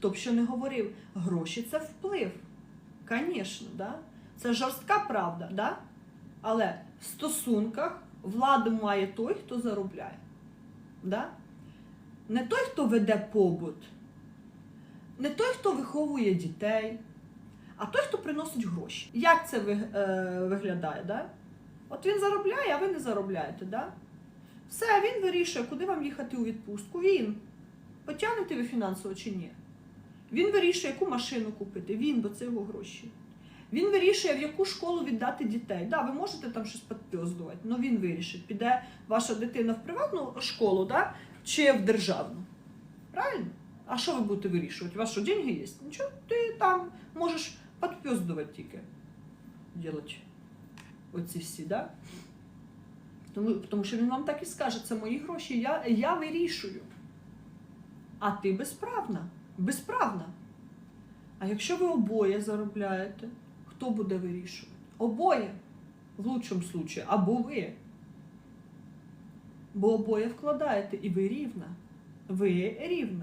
Хто б що не говорив, гроші це вплив. Звісно, да? це жорстка правда, да? але в стосунках владу має той, хто заробляє. Да? Не той, хто веде побут, не той, хто виховує дітей, а той, хто приносить гроші. Як це е, виглядає? Да? От він заробляє, а ви не заробляєте. Да? Все, він вирішує, куди вам їхати у відпустку. Він. Потягнете ви фінансово чи ні? Він вирішує, яку машину купити. Він, бо це його гроші. Він вирішує, в яку школу віддати дітей. Да, ви можете там щось підпьоздувати, але він вирішить, піде ваша дитина в приватну школу, да, чи в державну. Правильно? А що ви будете вирішувати? У вас що, деньги є? Нічого, ти там можеш підпьоздувати тільки. Ділати оці всі, да? Тому, тому що він вам так і скаже, це мої гроші, я, я вирішую. А ти безправна. Безправна. А якщо ви обоє заробляєте, хто буде вирішувати? Обоє. В лучшому случаї, або ви. Бо обоє вкладаєте, і ви рівна. Ви рівна.